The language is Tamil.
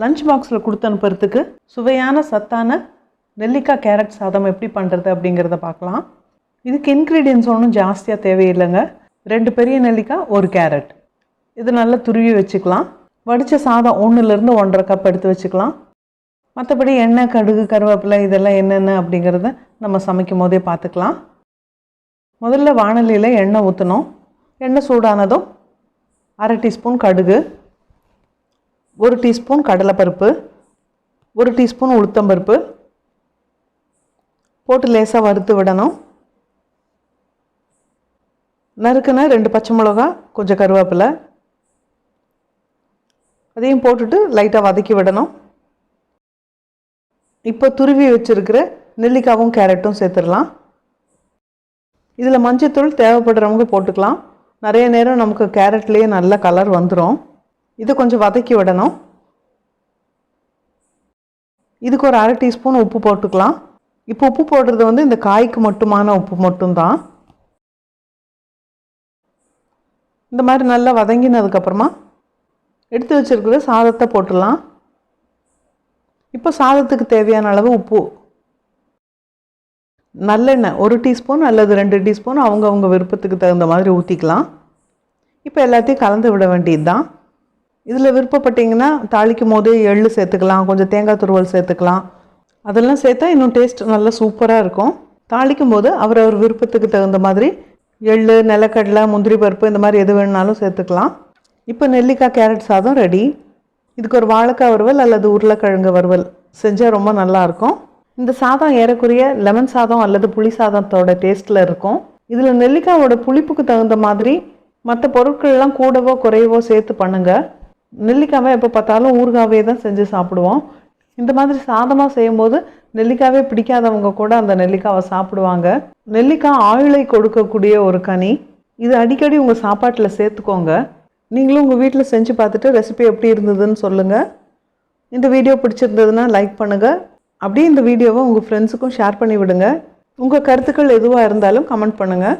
லஞ்ச் பாக்ஸில் கொடுத்து அனுப்புறதுக்கு சுவையான சத்தான நெல்லிக்காய் கேரட் சாதம் எப்படி பண்ணுறது அப்படிங்கிறத பார்க்கலாம். இதுக்கு இன்க்ரீடியன்ஸ் ஒன்றும் ஜாஸ்தியாக தேவையில்லைங்க. ரெண்டு பெரிய நெல்லிக்காய் ஒரு கேரட் இது நல்லா துருவி வச்சுக்கலாம். வடித்த சாதம் ஒன்றுலேருந்து ஒன்றரை கப் எடுத்து வச்சுக்கலாம். மற்றபடி எண்ணெய் கடுகு கருவேப்பிலை இதெல்லாம் என்னென்ன அப்படிங்கிறத நம்ம சமைக்கும் போதே பார்த்துக்கலாம். முதல்ல வானலியில் எண்ணெய் ஊற்றணும் எண்ணெய் சூடானதும் அரை டீஸ்பூன் கடுகு ஒரு டீஸ்பூன் கடலைப்பருப்பு ஒரு டீஸ்பூன் உளுத்தம்பருப்பு. போட்டு லேசாக வறுத்து விடணும். நறுக்குன ரெண்டு பச்சை மிளகா கொஞ்சம் கருவேப்பிலை. அதையும் போட்டுட்டு லைட்டாக வதக்கி விடணும். இப்போ துருவி வச்சுருக்கிற நெல்லிக்காவும் கேரட்டும் சேர்த்துடலாம். இதில் மஞ்சத்தூள் தேவைப்படுறவங்க போட்டுக்கலாம். நிறைய நேரம் நமக்கு கேரட்லேயே நல்ல கலர் வந்துடும் இது கொஞ்சம் வதக்கி விடணும். இதுக்கு ஒரு அரை டீஸ்பூன் உப்பு போட்டுக்கலாம். இப்போ உப்பு போடுறது வந்து இந்த காய்க்கு மட்டுமான உப்பு மட்டும்தான். இந்த மாதிரி நல்லா வதங்கினதுக்கப்புறமா எடுத்து வச்சுருக்கிற சாதத்தை போட்டுடலாம். இப்போ சாதத்துக்கு தேவையான அளவு உப்பு. நல்லெண்ணெய் ஒரு டீஸ்பூன் அல்லது ரெண்டு டீஸ்பூன் அவங்கவுங்க விருப்பத்துக்கு தகுந்த மாதிரி ஊற்றிக்கலாம் இப்போ எல்லாத்தையும் கலந்து விட வேண்டியது தான் இதில் விருப்பப்பட்டிங்கன்னா தாளிக்கும் போதே எள்ளு சேர்த்துக்கலாம் கொஞ்சம் தேங்காய் துருவல் சேர்த்துக்கலாம். அதெல்லாம் சேர்த்தா இன்னும் டேஸ்ட் நல்லா சூப்பராக இருக்கும். தாளிக்கும் போது அவர் அவர் விருப்பத்துக்கு தகுந்த மாதிரி எள்ளு நிலக்கடலை முந்திரி பருப்பு இந்த மாதிரி எது வேணுனாலும் சேர்த்துக்கலாம். இப்போ நெல்லிக்காய் கேரட் சாதம் ரெடி இதுக்கு ஒரு வாழைக்காய் வறுவல் அல்லது உருளைக்கிழங்கு வறுவல் செஞ்சால் ரொம்ப நல்லாயிருக்கும் இந்த சாதம் ஏறக்குறைய லெமன் சாதம் அல்லது புளி சாதத்தோட டேஸ்ட்டில் இருக்கும். இதில் நெல்லிக்காயோட புளிப்புக்கு தகுந்த மாதிரி மற்ற பொருட்கள்லாம் கூடவோ குறையவோ சேர்த்து பண்ணுங்கள் நெல்லிக்காவை எப்போ பார்த்தாலும் ஊறுகாவே தான் செஞ்சு சாப்பிடுவோம். இந்த மாதிரி சாதமாக செய்யும்போது நெல்லிக்காவே பிடிக்காதவங்க கூட அந்த நெல்லிக்காவை சாப்பிடுவாங்க. நெல்லிக்காய் ஆயுளை கொடுக்கக்கூடிய ஒரு கனி. இது அடிக்கடி உங்கள் சாப்பாட்டில் சேர்த்துக்கோங்க. நீங்களும் உங்கள் வீட்டில் செஞ்சு பார்த்துட்டு ரெசிபி எப்படி இருந்ததுன்னு சொல்லுங்கள் இந்த வீடியோ பிடிச்சிருந்ததுன்னா லைக் பண்ணுங்கள் அப்படியே இந்த வீடியோவை உங்கள் ஃப்ரெண்ட்ஸுக்கும் ஷேர் பண்ணி விடுங்க உங்கள் கருத்துக்கள் எதுவாக இருந்தாலும் கமெண்ட் பண்ணுங்கள்